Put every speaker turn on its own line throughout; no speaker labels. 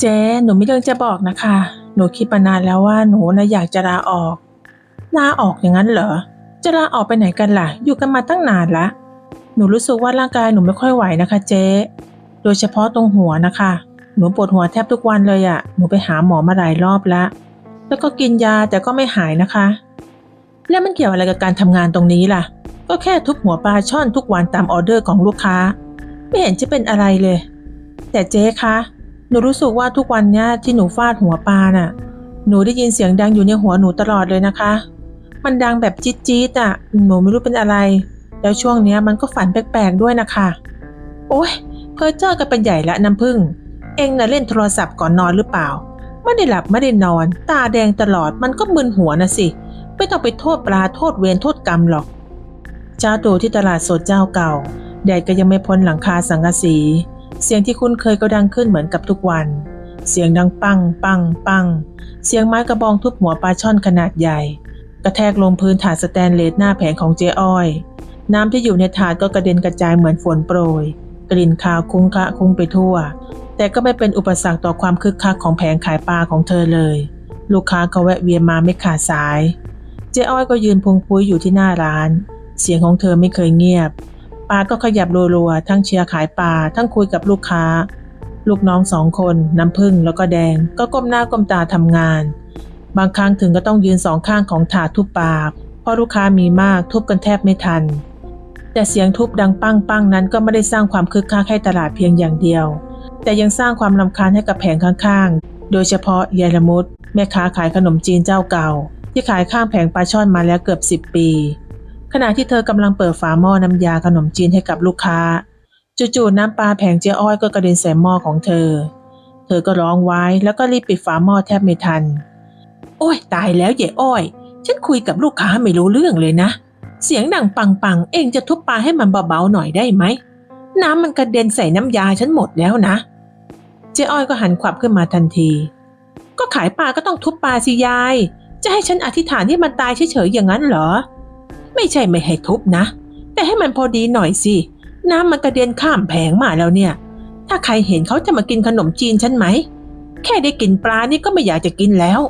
เจ๊หนูมีเรื่องจะบอกนะคะ หนูคิดมานานแล้วว่าหนูนะอยากจะลาออกลาออกอย่างนั้นเหรอ จะลาออกไปไหนกันล่ะ อยู่กันมาตั้งนานละ หนูรู้สึกว่าร่างกายหนูไม่ค่อยไหวนะคะเจ๊ โดยเฉพาะตรงหัวนะคะ หนูปวดหัวแทบทุกวันเลยอะ่ะหนูไปหาหมอมาหลายรอบแล้วแล้วก็กินยาแต่ก็ไม่หายนะคะ แล้วมันเกี่ยวอะไรกับการทำงานตรงนี้ล่ะ ก็แค่ทุบหัวปลาช่อนทุกวันตามออเดอร์ของลูกค้า ไม่เห็นจะเป็นอะไรเลย แต่เจ๊คะ หนูรู้สึกว่าทุกวันเนี้ยที่หนูฟาดหัวปลาน่ะ หนูได้ยินเสียงดังอยู่ในหัวหนูตลอดเลยนะคะ มันดังแบบจี๊ดจี๊ดอะ หนูไม่รู้เป็นอะไร แล้วช่วงเนี้ยมันก็ฝันแปลกๆด้วยนะคะ โอ๊ย เพอเจอกันเป็นใหญ่ละน้ำพึ่ง เองน่ะเล่นโทรศัพท์ก่อนนอนหรือเปล่า ไม่ได้หลับไม่ได้นอน ตาแดงตลอดมันก็มึนหัวนะสิ ไม่ต้องไปโทษปลาโทษเวรโทษกรรมหรอก เจ้าตัวที่ตลาดสดเจ้าเก่าแดดก็ยังไม่พ้นหลังคาสังกะสี เสียงที่คุ้นเคยก็ดังขึ้นเหมือนกับทุกวัน เสียงดังปัง ปัง ปัง เสียงไม้กระบองทุบหัวปลาช่อนขนาดใหญ่ กระแทกลงพื้นถาดสแตนเลสหน้าแผงของเจ๊อ้อย น้ำที่อยู่ในถาดก็กระเด็นกระจายเหมือนฝนโปรย กลิ่นคาวคุ้งคะคุ้งไปทั่ว แต่ก็ไม่เป็นอุปสรรคต่อความคึกคักของแผงขายปลาของเธอเลย ลูกค้าก็แวะเวียนมาไม่ขาดสาย เจ๊อ้อยก็ยืนพุงพุ้ยอยู่ที่หน้าร้าน เสียงของเธอไม่เคยเงียบ ปาก็ขยับรัวๆ ทั้งเชียร์ขายปลา ทั้งคุยกับลูกค้า ลูกน้องสองคน น้ำพึ่งแล้วก็แดง ก็ก้มหน้าก้มตาทำงาน บางครั้งถึงก็ต้องยืนสองข้างของถาดทุบปลาเพราะลูกค้ามีมากทุบกันแทบไม่ทัน แต่เสียงทุบดังปังปังนั้นก็ไม่ได้สร้างความคึกคักให้ตลาดเพียงอย่างเดียว แต่ยังสร้างความรำคาญให้กับแผงข้างๆ โดยเฉพาะยายละมุดแม่ค้าขายขนมจีนเจ้าเก่า ที่ขายข้างแผงปลาช่อนมาแล้วเกือบสิบปี ขณะที่เธอกำลังเปิดฝาหม้อน้ำยาขนมจีนให้กับลูกค้า จู่ๆน้ำปลาแผงเจ๊อ้อยก็กระเด็นใส่หม้อของเธอ เธอก็ร้องไว้แล้วก็รีบปิดฝาหม้อแทบไม่ทัน โอ้ยตายแล้วเจ๊อ้อย ฉันคุยกับลูกค้าไม่รู้เรื่องเลยนะ เสียงดังปังๆ เองจะทุบปลาให้มันเบาๆหน่อยได้ไหม น้ำมันกระเด็นใส่น้ำยาฉันหมดแล้วนะ เจ๊อ้อยก็หันขวับขึ้นมาทันที ก็ขายปลาก็ต้องทุบปลาสิยาย จะให้ฉันอธิษฐานที่มันตายเฉยๆอย่างนั้นเหรอ ไม่ใช่ไม่ให้ทุบนะ แต่ให้มันพอดีหน่อยสิ น้ำมันกระเด็นข้ามแผงมาแล้วเนี่ย ถ้าใครเห็นเขาจะมากินขนมจีนฉันไหม แค่ได้กลินปลานี่ก็ไม่อยากจะกินแล้ว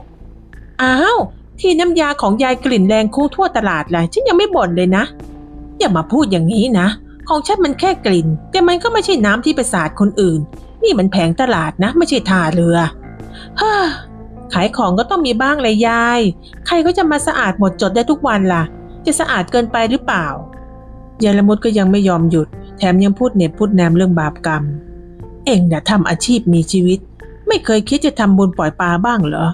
อ้าว ที่น้ำยาของยายกลิ่นแรงคุ้งทั่วตลาดเลยฉันยังไม่บ่นเลยนะ อย่ามาพูดอย่างนี้นะ ของฉันมันแค่กลิ่น แต่มันก็ไม่ใช่น้ำที่ไปสาดคนอื่น นี่มันแผงตลาดนะ ไม่ใช่ท่าเรือเฮ้อขายของก็ต้องมีบ้างเลยยาย ใครก็จะมาสะอาดหมดจดได้ทุกวันล่ะ จะสะอาดเกินไปหรือเปล่ายายละมุดก็ยังไม่ยอมหยุด แถมยังพูดเน็บพูดแนมเรื่องบาปกรรม เองน่ะทำอาชีพมีชีวิต ไม่เคยคิดจะทำบุญปล่อยปลาบ้างเหรอ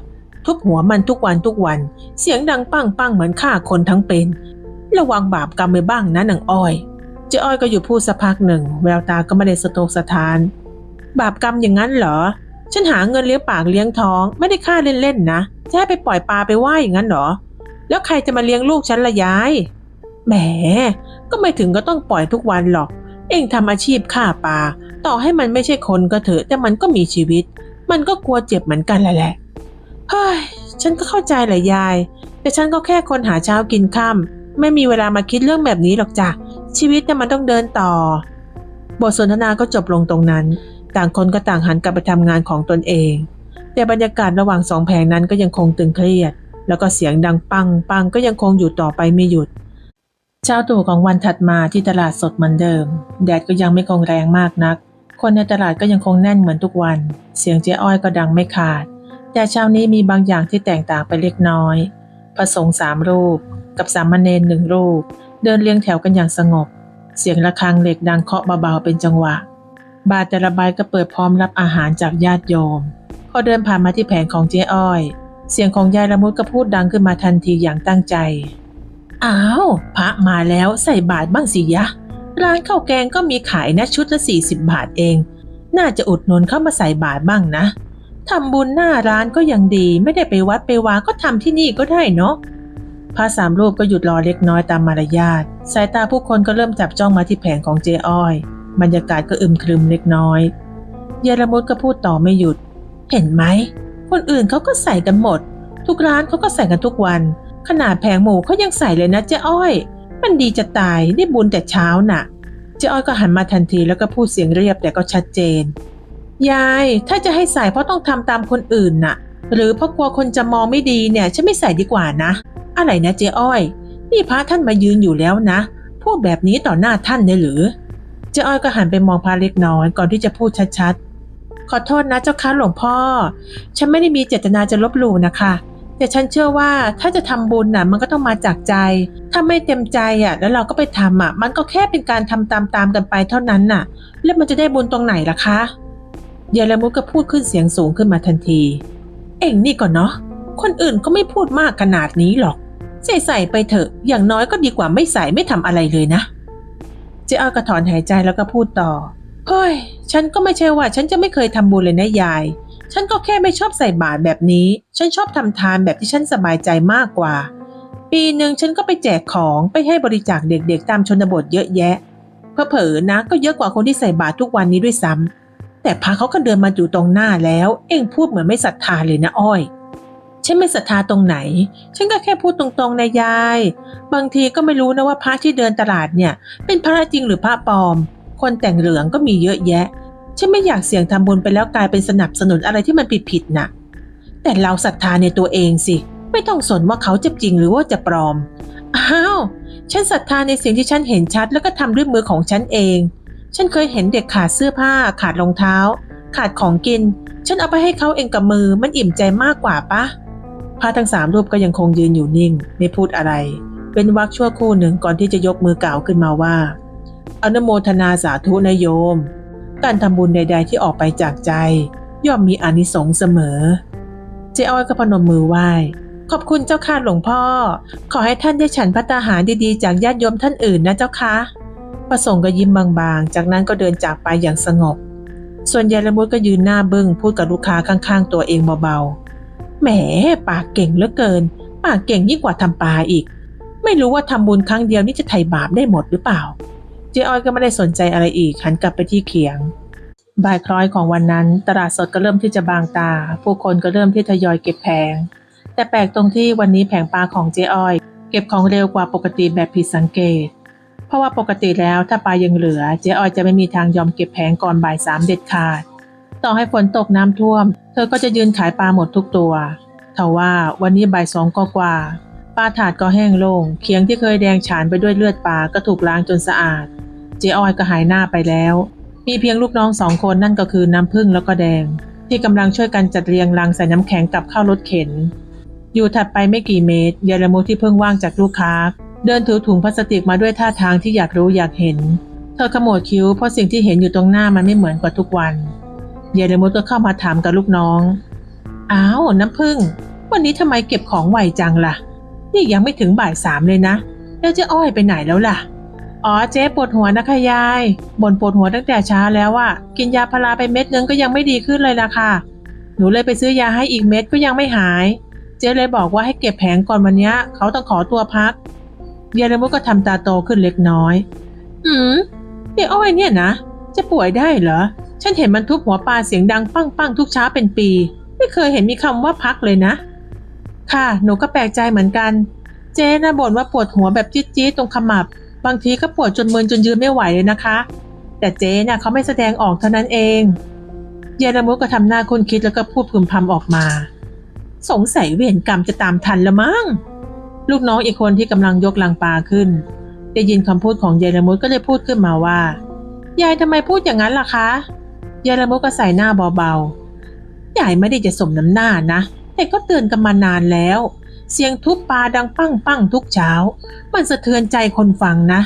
ทุบหัวมันทุกวันทุกวัน เสียงดังปังปังเหมือนฆ่าคนทั้งเป็น ระวังบาปกรรมไปบ้างนะนางอ้อยเจ๊อ้อยก็อยู่พูดสักพักหนึ่ง แววตาก็ไม่ได้สะทกสะทาน บาปกรรมอย่างนั้นเหรอ ฉันหาเงินเลี้ยงปากเลี้ยงท้อง ไม่ได้ค่าเล่นๆนะจะให้ไปปล่อยปลาไปว่าอย่างนั้นเหรอ แล้วใครจะมาเลี้ยงลูกฉันละยาย แหม ก็ไม่ถึงก็ต้องปล่อยทุกวันหรอก เองทำอาชีพฆ่าปลา ต่อให้มันไม่ใช่คนก็เถอะ แต่มันก็มีชีวิต มันก็กลัวเจ็บเหมือนกันแหละแหละ เฮ้ย ฉันก็เข้าใจแหละยาย แต่ฉันก็แค่คนหาเช้ากินค่ำไม่มีเวลามาคิดเรื่องแบบนี้หรอกจ้ะ ชีวิตเนี่ยมันต้องเดินต่อ บทสนทนาก็จบลงตรงนั้น ต่างคนก็ต่างหันกลับไปทำงานของตนเอง แต่บรรยากาศระหว่างสองแผงนั้นก็ยังคงตึงเครียด แล้วก็เสียงดังปังปังก็ยังคงอยู่ต่อไปไม่หยุด เช้าตรู่ของวันถัดมาที่ตลาดสดเหมือนเดิม แดดก็ยังไม่คงแรงมากนัก คนในตลาดก็ยังคงแน่นเหมือนทุกวัน เสียงเจ๊อ้อยก็ดังไม่ขาด แต่เช้านี้มีบางอย่างที่แตกต่างไปเล็กน้อย พระสงฆ์สามรูป กับสามเณรหนึ่งรูป เดินเรียงแถวกันอย่างสงบ เสียงระฆังเหล็กดังเคาะเบาๆเป็นจังหวะ บาทแต่ละใบก็เปิดพร้อมรับอาหารจากญาติโยม พอเดินผ่านมาที่แผงของเจ๊อ้อย เสียงของยายละมุดก็พูดดังขึ้นมาทันทีอย่างตั้งใจ อ้าว พระมาแล้วใส่บาทบ้างสิยะ ร้านข้าวแกงก็มีขายนะชุดละ 40 บาทเอง น่าจะอุดหนุนเข้ามาใส่บาทบ้างนะทำบุญหน้าร้านก็ยังดีไม่ได้ไปวัดไปวาก็ทำที่นี่ก็ได้เนาะพระสามรูปก็หยุดรอเล็กน้อยตามมารยาท สายตาผู้คนก็เริ่มจับจ้องมาที่แผงของเจอ้อย บรรยากาศก็อึมครึมเล็กน้อย เยายละมุดก็พูดต่อไม่หยุด เห็นไหม คนอื่นเขาก็ใส่กันหมด ทุกร้านเขาก็ใส่กันทุกวัน ขนาดแผงหมูเขายังใส่เลยนะเจ๊อ้อย มันดีจะตายได้บุญแต่เช้าน่ะ เจ๊อ้อยก็หันมาทันทีแล้วก็พูดเสียงเรียบแต่ก็ชัดเจน ยายถ้าจะให้ใส่เพราะต้องทำตามคนอื่นน่ะ หรือเพราะกลัวคนจะมองไม่ดีเนี่ยฉันไม่ใส่ดีกว่านะ อะไรนะเจ๊อ้อย นี่พระท่านมายืนอยู่แล้วนะพูดแบบนี้ต่อหน้าท่านได้หรือเจ๊อ้อยก็หันไปมองพระเล็กน้อยก่อนที่จะพูดชัด ขอโทษนะเจ้าคะหลวงพ่อ ฉันไม่ได้มีเจตนาจะลบหลู่นะคะ แต่ฉันเชื่อว่าถ้าจะทำบุญน่ะมันก็ต้องมาจากใจ ถ้าไม่เต็มใจอะแล้วเราก็ไปทำอะ มันก็แค่เป็นการทำตามๆกันไปเท่านั้นน่ะ แล้วมันจะได้บุญตรงไหนล่ะคะเยลมุดก็พูดขึ้นเสียงสูงขึ้นมาทันที เอ็งนี่ก่อนเนาะ คนอื่นก็ไม่พูดมากขนาดนี้หรอก ใส่ใส่ไปเถอะ อย่างน้อยก็ดีกว่าไม่ใส่ไม่ทำอะไรเลยนะ เจ๊อ้อก็ถอนหายใจแล้วก็พูดต่อ เฮ้ย ฉันก็ไม่ใช่ว่าฉันจะไม่เคยทำบุญเลยนะยาย ฉันก็แค่ไม่ชอบใส่บาตรแบบนี้ ฉันชอบทำทานแบบที่ฉันสบายใจมากกว่า ปีหนึ่งฉันก็ไปแจกของไปให้บริจาคเด็กๆ ตามชนบทเยอะแยะเผอๆนะก็เยอะกว่าคนที่ใส่บาตรทุกวันนี้ด้วยซ้ำแต่พระเขาก็เดินมาอยู่ตรงหน้าแล้ว เอ็งพูดเหมือนไม่ศรัทธาเลยนะอ้อยฉันไม่ศรัทธาตรงไหน ฉันก็แค่พูดตรงๆนะยาย บางทีก็ไม่รู้นะว่าพระที่เดินตลาดเนี่ย เป็นพระจริงหรือพระปลอม คนแต่งเหลืองก็มีเยอะแยะ ฉันไม่อยากเสี่ยงทำบุญไปแล้วกลายเป็นสนับสนุนอะไรที่มันผิดๆน่ะ แต่เราศรัทธาในตัวเองสิ ไม่ต้องสนว่าเขาจะจริงหรือว่าจะปลอม อ้าว ฉันศรัทธาในสิ่งที่ฉันเห็นชัดแล้วก็ทำด้วยมือของฉันเอง ฉันเคยเห็นเด็กขาดเสื้อผ้า ขาดรองเท้า ขาดของกิน ฉันเอาไปให้เขาเองกับมือ มันอิ่มใจมากกว่าปะพระทั้งสามรูปก็ยังคงยืนอยู่นิ่ง ไม่พูดอะไร เป็นวักชั่วครู่หนึ่งก่อนที่จะยกมือกล่าวขึ้นมาว่า อนุโมทนาสาธุนโยม การทำบุญใด ๆ ที่ออกไปจากใจ ย่อมมีอานิสงส์เสมอ เจ้อ้อยก็พนมมือไหว้ขอบคุณเจ้าค่ะหลวงพ่อ ขอให้ท่านได้ฉันพัตาหารดีๆ จากญาติโยมท่านอื่นนะเจ้าค่ะประสงค์ก็ยิ้มบางๆ จากนั้นก็เดินจากไปอย่างสงบ ส่วนยายละมุดก็ยืนหน้าบึ้งพูดกับลูกค้าข้างๆ ตัวเองเบาๆ แหม ปากเก่งเหลือเกิน ปากเก่งยิ่งกว่าทำปลาอีก ไม่รู้ว่าทำบุญครั้งเดียวนี่จะไถ่บาปได้หมดหรือเปล่า เจ๊อ้อยก็ไม่ได้สนใจอะไรอีกหันกลับไปที่เขียง บ่ายคล้อยของวันนั้น ตลาดสดก็เริ่มที่จะบางตา ผู้คนก็เริ่มที่ทยอยเก็บแผง แต่แปลกตรงที่วันนี้แผงปลาของเจ๊อ้อย เก็บของเร็วกว่าปกติแบบผิดสังเกต เพราะว่าปกติแล้วถ้าปลายังเหลือ เจ๊อ้อยจะไม่มีทางยอมเก็บแผงก่อนบ่ายสามเด็ดขาด ต่อให้ฝนตกน้ำท่วม เธอก็จะยืนขายปลาหมดทุกตัวทว่าวันนี้บ่ายสองก็กว่า ปลาถาดก็แห้งโล่งเคียงที่เคยแดงฉานไปด้วยเลือดปลาก็ถูกล้างจนสะอาด เจ๊อ้อยก็หายหน้าไปแล้ว มีเพียงลูกน้องสองคนนั่นก็คือน้ำพึ่งแล้วก็แดง ที่กำลังช่วยกันจัดเรียงลังใส่น้ำแข็งกลับเข้ารถเข็น อยู่ถัดไปไม่กี่เมตรเยลมุที่เพิ่งว่างจากลูกค้า เดินถือถุงพลาสติกมาด้วยท่าทางที่อยากรู้อยากเห็น เธอขมวดคิ้วเพราะสิ่งที่เห็นอยู่ตรงหน้ามันไม่เหมือนกว่าทุกวันเยลมุก็เข้ามาถามกับลูกน้องอ้าวน้ำพึ่ง วันนี้ทำไมเก็บของไวจังล่ะ นี่ยังไม่ถึงบ่ายสามเลยนะ แล้วเจ๊อ้อยไปไหนแล้วล่ะ อ๋อเจ๊ปวดหัวนะคะยายบ่นปวดหัวตั้งแต่เช้าแล้วอะกินยาพาราไปเม็ดนึงก็ยังไม่ดีขึ้นเลยล่ะค่ะ หนูเลยไปซื้อยาให้อีกเม็ดก็ยังไม่หาย เจ๊เลยบอกว่าให้เก็บแผงก่อนวันนี้เขาต้องขอตัวพักเยายลมุกก็ทำตาโตขึ้นเล็กน้อย อืมเจ๊อ้อยเนี่ยนะ จะป่วยได้เหรอ ฉันเห็นมันทุบหัวปลาเสียงดังปังปังๆทุกเช้าเป็นปี ไม่เคยเห็นมีคำว่าพักเลยนะ ค่ะ หนูก็แปลกใจเหมือนกัน เจ๊น่ะบ่นว่าปวดหัวแบบจี๊ดๆตรงขมับ บางทีก็ปวดจนมึนจนยืนไม่ไหวเลยนะคะ แต่เจ๊น่ะเขาไม่แสดงออกเท่านั้นเองเยามุกก็ทำหน้าคุณคิดแล้วก็พูดพึมพำออกมา สงสัยเวรกรรมจะตามทันละมั้ง ลูกน้องอีกคนที่กำลังยกลังปลาขึ้น ได้ยินคำพูดของยายละมุกก็เลยพูดขึ้นมาว่า ยายทำไมพูดอย่างนั้นล่ะคะ ยายละมุกก็ใส่หน้าเบาๆ ยายไม่ได้จะสมน้ำหน้านะ แต่ก็เตือนกันมานานแล้ว เสียงทุบปลาดังปั้งปั้งทุกเช้า มันสะเทือนใจคนฟังนะ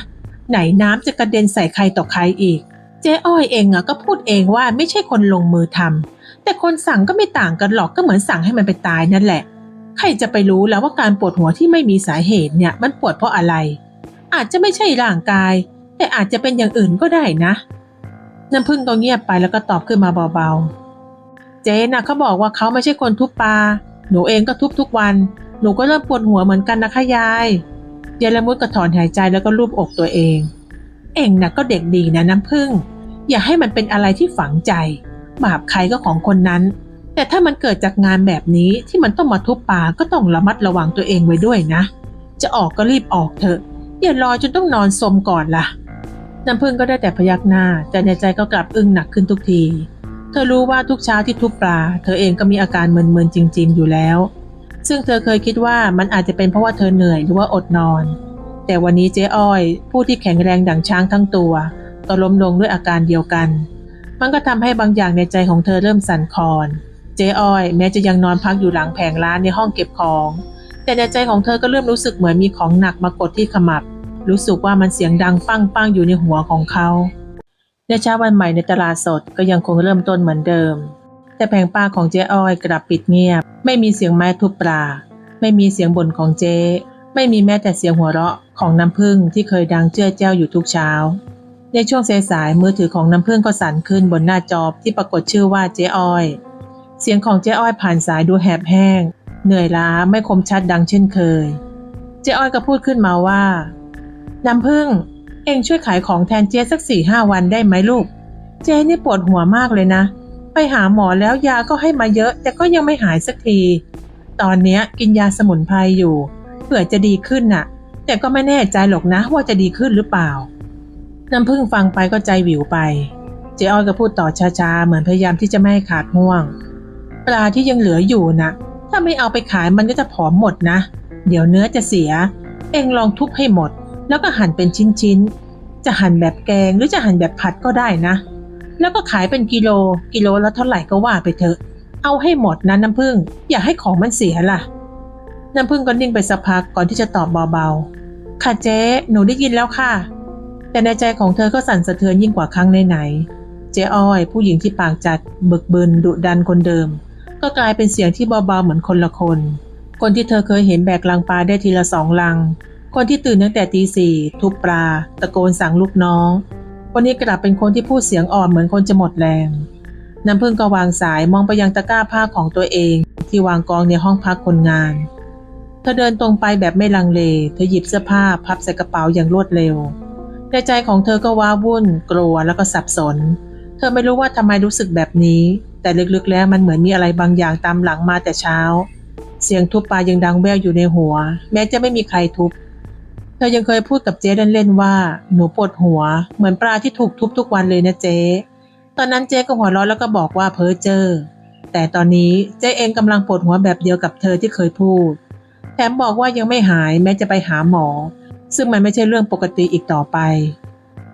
ไหนน้ำจะกระเด็นใส่ใครต่อใครอีก เจ๊อ้อยเองอะก็พูดเองว่าไม่ใช่คนลงมือทำแต่คนสั่งก็ไม่ต่างกันหรอกก็เหมือนสั่งให้มันไปตายนั่นแหละ ใครจะไปรู้แล้วว่าการปวดหัวที่ไม่มีสาเหตุเนี่ยมันปวดเพราะอะไร อาจจะไม่ใช่ร่างกาย แต่อาจจะเป็นอย่างอื่นก็ได้นะน้ำพึ่งก็เงียบไปแล้วก็ตอบขึ้นมาเบาๆ เจ๊น่ะเขาบอกว่าเขาไม่ใช่คนทุบปลา หนูเองก็ทุบทุกวัน หนูก็เริ่มปวดหัวเหมือนกันนะคะยายยายละมุดก็ถอนหายใจแล้วก็ลูบอกตัวเอง เองน่ะก็เด็กดีนะน้ำพึ่ง อย่าให้มันเป็นอะไรที่ฝังใจ บาปใครก็ของคนนั้น แต่ถ้ามันเกิดจากงานแบบนี้ที่มันต้องมาทุบปลาก็ต้องระมัดระวังตัวเองไว้ด้วยนะ จะออกก็รีบออกเถอะ อย่ารอจนต้องนอนสมก่อนล่ะน้ำพึ่งก็ได้แต่พยักหน้าแต่ในใจก็กลับอึ้งหนักขึ้นทุกที เธอรู้ว่าทุกเช้าที่ทุบปลา เธอเองก็มีอาการมึนๆจริง ๆ อยู่แล้ว ซึ่งเธอเคยคิดว่ามันอาจจะเป็นเพราะว่าเธอเหนื่อยหรือว่าอดนอน แต่วันนี้เจ๊อ้อย ผู้ที่แข็งแรงดั่งช้างทั้งตัวก็ล้มลงด้วยอาการเดียวกัน มันก็ทำให้บางอย่างในใจของเธอเริ่มสั่นคลอน เจ๊อ้อย แม้จะยังนอนพักอยู่หลังแผงร้านในห้องเก็บของ แต่ในใจของเธอก็เริ่มรู้สึกเหมือนมีของหนักมากดที่ขมับ รู้สึกว่ามันเสียงดังปังปังๆอยู่ในหัวของเขา ในเช้าวันใหม่ในตลาดสดก็ยังคงเริ่มต้นเหมือนเดิม แต่แผงปลาของเจ๊อ้อยกลับปิดเงียบ ไม่มีเสียงไม้ทุบปลา ไม่มีเสียงบ่นของเจ๊ ไม่มีแม้แต่เสียงหัวเราะของน้ำผึ้งที่เคยดังเจ้อแจ้วอยู่ทุกเช้า ในช่วงสายๆมือถือของน้ำผึ้งก็สั่นขึ้นบนหน้าจอที่ปรากฏชื่อว่าเจ๊อ้อย เสียงของเจ๊อ้อยผ่านสายดูแหบแห้ง เหนื่อยล้าไม่คมชัดดังเช่นเคย เจ๊อ้อยก็พูดขึ้นมาว่า น้ำผึ้ง เองช่วยขายของแทนเจ๊สักสี่ห้าวันได้ไหมลูก เจ๊นี่ปวดหัวมากเลยนะ ไปหาหมอแล้วยาก็ให้มาเยอะ แต่ก็ยังไม่หายสักที ตอนเนี้ยกินยาสมุนไพรอยู่ เผื่อจะดีขึ้นน่ะ แต่ก็ไม่แน่ใจหรอกนะว่าจะดีขึ้นหรือเปล่า น้ำพึ่งฟังไปก็ใจหวิวไป เจ๊อ้อยก็พูดต่อช้าๆเหมือนพยายามที่จะไม่ให้ขาดห่วง ปลาที่ยังเหลืออยู่นะถ้าไม่เอาไปขายมันก็จะผอมหมดนะ เดี๋ยวเนื้อจะเสีย เองลองทุบให้หมด แล้วก็หั่นเป็นชิ้นๆ จะหั่นแบบแกงหรือจะหั่นแบบผัดก็ได้นะ แล้วก็ขายเป็นกิโล กิโลละเท่าไหร่ก็ว่าไปเถอะ เอาให้หมดนะน้ำพึ่งอย่าให้ของมันเสียล่ะ น้ำพึ่งก็นิ่งไปสักพักก่อนที่จะตอบเบาๆ ค่ะเจ๊หนูได้ยินแล้วค่ะ แต่ในใจของเธอก็สั่นสะเทือนยิ่งกว่าครั้งไหนๆ เจ๊อ้อย ผู้หญิงที่ปากจัดเบึกบึนดุดันคนเดิม ก็กลายเป็นเสียงที่เบาๆเหมือนคนละคน คนที่เธอเคยเห็นแบกลังปลาได้ทีละสองลัง คนที่ตื่นตั้งแต่ตีสี่ทุบปลา ตะโกนสั่งลูกน้องวันนี้กลับเป็นคนที่พูดเสียงอ่อนเหมือนคนจะหมดแรง น้ำพึ่งก็วางสายมองไปยังตะกร้าผ้าของตัวเอง ที่วางกองในห้องพักคนงาน เธอเดินตรงไปแบบไม่ลังเล เธอหยิบเสื้อผ้าพับใส่กระเป๋าอย่างรวดเร็ว ในใจของเธอก็ว้าวุ่น กลัวแล้วก็สับสน เธอไม่รู้ว่าทำไมรู้สึกแบบนี้ แต่ลึกๆแล้วมันเหมือนมีอะไรบางอย่างตามหลังมาแต่เช้า เสียงทุบปลายังดังแว่วอยู่ในหัว แม้จะไม่มีใครทุบ เธอยังเคยพูดกับเจ๊เล่นๆว่า หนูปวดหัว เหมือนปลาที่ถูกทุบทุกวันเลยนะเจ๊ตอนนั้นเจ๊ก็หัวเราะแล้วก็บอกว่าเพ้อเจ้อแต่ตอนนี้เจ๊เองกำลังปวดหัวแบบเดียวกับเธอที่เคยพูด แถมบอกว่ายังไม่หายแม้จะไปหาหมอ ซึ่งมันไม่ใช่เรื่องปกติอีกต่อไป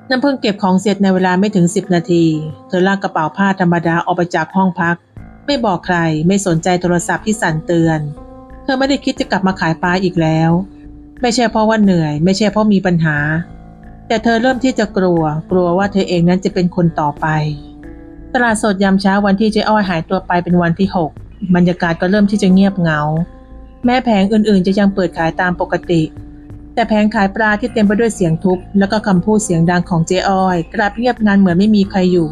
น้ำพึ่งเก็บของเสร็จในเวลาไม่ถึง 10 นาที เธอลากกระเป๋าผ้าธรรมดาออกไปจากห้องพัก ไม่บอกใครไม่สนใจโทรศัพท์ที่สั่นเตือน เธอไม่ได้คิดจะกลับมาขายปลาอีกแล้ว ไม่ใช่เพราะว่าเหนื่อย ไม่ใช่เพราะมีปัญหา แต่เธอเริ่มที่จะกลัว กลัวว่าเธอเองนั้นจะเป็นคนต่อไป ตลาดสดยามเช้าวันที่เจ๊อ้อยหายตัวไปเป็นวันที่ 6 บรรยากาศก็เริ่มที่จะเงียบเหงา แม้แผงอื่นๆ จะยังเปิดขายตามปกติ แต่แผงขายปลาที่เต็มไปด้วยเสียงทุบแล้วก็คำพูดเสียงดังของเจ๊อ้อย กลับเงียบงันเหมือนไม่มีใครอยู่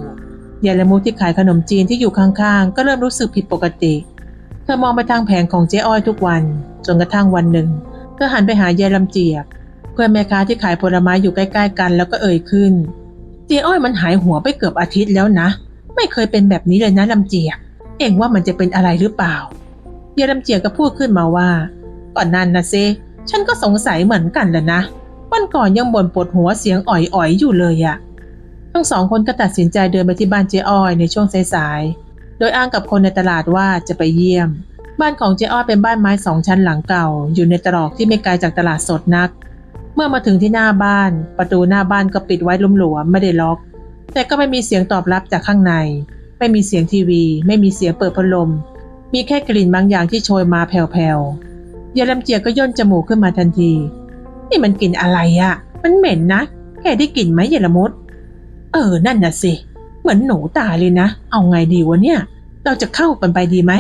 ยายละมุที่ขายขนมจีนที่อยู่ข้างๆ ก็เริ่มรู้สึกผิดปกติ เธอมองไปทางแผงของเจ๊อ้อยทุกวัน จนกระทั่งวันหนึ่ง เธอหันไปหายายลำเจียบเพื่อนแม่ค้าที่ขายผลไม้อยู่ใกล้ๆกันแล้วก็เอ่ยขึ้นเจ๊อ้อยมันหายหัวไปเกือบอาทิตย์แล้วนะ ไม่เคยเป็นแบบนี้เลยนะลำเจียบเองว่ามันจะเป็นอะไรหรือเปล่ายายลำเจียบก็พูดขึ้นมาว่า ก่อนนั้นนะเซฉันก็สงสัยเหมือนกันแหละนะวันก่อนยังบ่นปวดหัวเสียงอ่อยๆอยู่เลยอะทั้งสองคนก็ตัดสินใจเดินไปที่บ้านเจ๊อ้อยในช่วงสายๆโดยอ้างกับคนในตลาดว่าจะไปเยี่ยม บ้านของเจ๊อ้อเป็นบ้านไม้สองชั้นหลังเก่า อยู่ในตรอกที่ไม่ไกลจากตลาดสดนัก เมื่อมาถึงที่หน้าบ้าน ประตูหน้าบ้านก็ปิดไว้ลุ่มหลวมไม่ได้ล็อก แต่ก็ไม่มีเสียงตอบรับจากข้างใน ไม่มีเสียงทีวี ไม่มีเสียงเปิดพัดลม มีแค่กลิ่นบางอย่างที่โชยมาแผ่วๆยายลำเจียก็ย่นจมูกขึ้นมาทันที นี่มันกลิ่นอะไรอะมันเหม็นนะแกได้กลิ่นไหมยายละมุด เออ นั่นน่ะสิ เหมือนหนูตายเลยนะ เอาไงดีวะเนี่ย เราจะเข้ากันไปดีไหม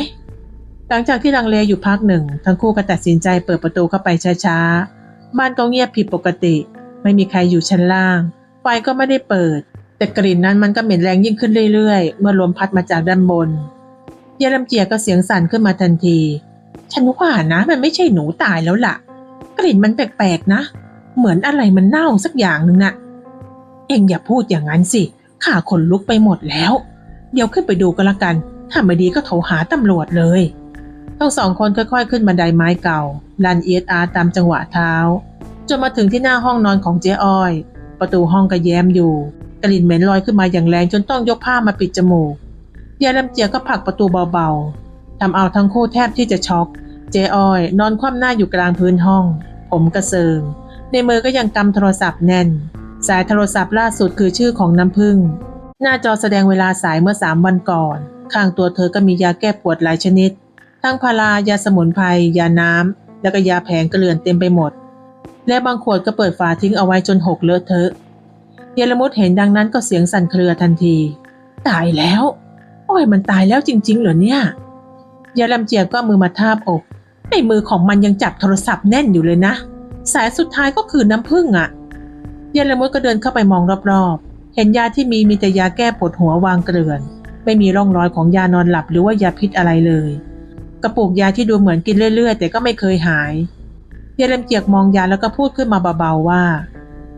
หลังจากที่ลังเลอยู่พักหนึ่ง ทั้งคู่ก็ตัดสินใจเปิดประตูเข้าไปช้าๆ บ้านก็เงียบผิดปกติ ไม่มีใครอยู่ชั้นล่าง ไฟก็ไม่ได้เปิด แต่กลิ่นนั้นมันก็เหม็นแรงยิ่งขึ้นเรื่อยๆ เมื่อลมพัดมาจากด้านบนยายลำเจียก็เสียงสั่นขึ้นมาทันที ฉันว่านะมันไม่ใช่หนูตายแล้วล่ะ กลิ่นมันแปลกๆนะ เหมือนอะไรมันเน่าสักอย่างหนึ่งน่ะ เอ็งอย่าพูดอย่างนั้นสิ ข้าขนลุกไปหมดแล้ว เดี๋ยวขึ้นไปดูกันละกัน ถ้าไม่ดีก็โทรหาตำรวจเลย ทั้งสองคนค่อยๆ ขึ้นบันไดไม้เก่าลันเอียดอาร์ตามจังหวะเท้า จนมาถึงที่หน้าห้องนอนของเจ๊อ้อย ประตูห้องก็แย้มอยู่กลิ่นเหม็นลอยขึ้นมาอย่างแรงจนต้องยกผ้ามาปิดจมูกยายลำเจียกก็ผลักประตูเบาๆทำเอาทั้งคู่แทบที่จะช็อก เจ๊อ้อย นอนคว่ำหน้าอยู่กลางพื้นห้อง ผมกระเซิง ในมือก็ยังกำโทรศัพท์แน่น สายโทรศัพท์ล่าสุดคือชื่อของน้ำพึ่ง หน้าจอแสดงเวลาสายเมื่อสามวันก่อน ข้างตัวเธอก็มียาแก้ปวดหลายชนิด ทั้งพารายาสมุนไพรยาน้ำแล้วก็ยาแผงกระเลือนเต็มไปหมด และบางขวดก็เปิดฝาทิ้งเอาไว้จนหกเลอะเทอะเยลมุดเห็นดังนั้นก็เสียงสั่นเครือทันที ตายแล้ว โอ้ยมันตายแล้วจริง ๆ เหรอเนี่ยยายลำเจียกก็มือมาทาบอกในมือของมันยังจับโทรศัพท์แน่นอยู่เลยนะ สายสุดท้ายก็คือน้ำผึ้งอะยายลมุดก็เดินเข้าไปมองรอบๆ เห็นยาที่มีมีแต่ยาแก้ปวดหัววางเกลื่อน ไม่มีร่องรอยของยานอนหลับหรือว่ายาพิษอะไรเลย กระปุกยาที่ดูเหมือนกินเรื่อยๆ แต่ก็ไม่เคยหายยายลำเจียกมองยาแล้วก็พูดขึ้นมาเบาๆว่า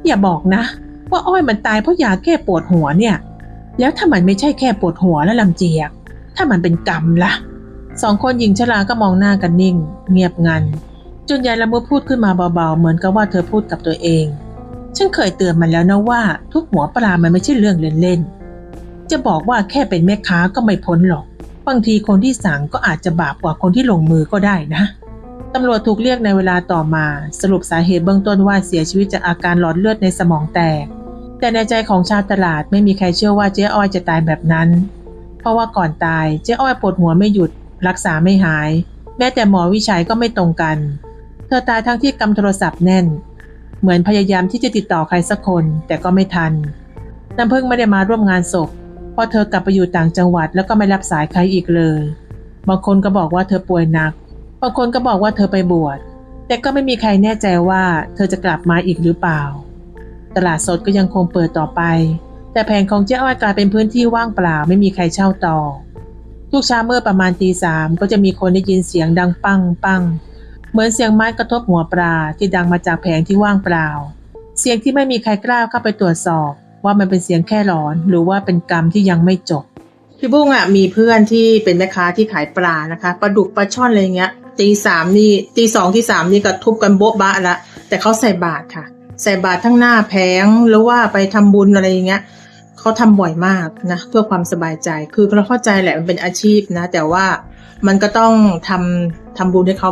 อย่าบอกนะ ว่าอ้อยมันตายเพราะยาแก้ปวดหัวเนี่ย แล้วถ้ามันไม่ใช่แค่ปวดหัวแล้วลำเจียก ถ้ามันเป็นกรรมล่ะสองคนหญิงชราก็มองหน้ากันนิ่ง เงียบงัน จนยายละมุดพูดขึ้นมาเบาๆ เหมือนกับว่าเธอพูดกับตัวเอง ฉันเคยเตือนมันแล้วนะว่า ทุกหัวปลามันไม่ใช่เรื่องเล่นๆจะบอกว่าแค่เป็นแม่ค้าก็ไม่พ้นหรอก บางทีคนที่สั่งก็อาจจะบาปกว่าคนที่ลงมือก็ได้นะตำรวจถูกเรียกในเวลาต่อมา สรุปสาเหตุเบื้องต้นว่าเสียชีวิตจากอาการหลอดเลือดในสมองแตก แต่ในใจของชาวตลาดไม่มีใครเชื่อว่าเจ๊อ้อยจะตายแบบนั้น เพราะว่าก่อนตายเจ๊อ้อยปวดหัวไม่หยุด รักษาไม่หาย แม้แต่หมอวิชัยก็ไม่ตรงกัน เธอตายทั้งที่กำโทรศัพท์แน่น เหมือนพยายามที่จะติดต่อใครสักคนแต่ก็ไม่ทันน้ำพึ่งไม่ได้มาร่วมงานศพ พราะเธอกลับไปอยู่ต่างจังหวัดแล้วก็ไม่รับสายใครอีกเลย บางคนก็บอกว่าเธอป่วยหนัก บางคนก็บอกว่าเธอไปบวช แต่ก็ไม่มีใครแน่ใจว่าเธอจะกลับมาอีกหรือเปล่า ตลาดสดก็ยังคงเปิดต่อไป แต่แผงของเจ๊อ้อยกลายเป็นพื้นที่ว่างเปล่าไม่มีใครเช่าต่อ ทุกเช้าเมื่อประมาณตีสามก็จะมีคนได้ยินเสียงดังปังปัง เหมือนเสียงไม้กระทบหัวปลาที่ดังมาจากแผงที่ว่างเปล่า เสียงที่ไม่มีใครกล้าเข้าไปตรวจสอบ ว่ามันเป็นเสียงแค่หลอน หรือว่าเป็นกรรมที่ยังไม่จบ พี่บุ้งอะมีเพื่อนที่เป็นแม่ค้าที่ขายปลานะคะปลาดุกปลาช่อนอะไรเงี้ยตีสามนี่ตีสองที่สามนี่ก็ทุบกันโบ๊ะบะละแต่เขาใส่บาตรค่ะ ใส่บาตรทั้งหน้าแผงหรือว่าไปทำบุญอะไรอย่างเงี้ยเขาทำบ่อยมากนะเพื่อความสบายใจคือเราเข้าใจแหละมันเป็นอาชีพนะ แต่ว่ามันก็ต้องทำทำบุญให้เขา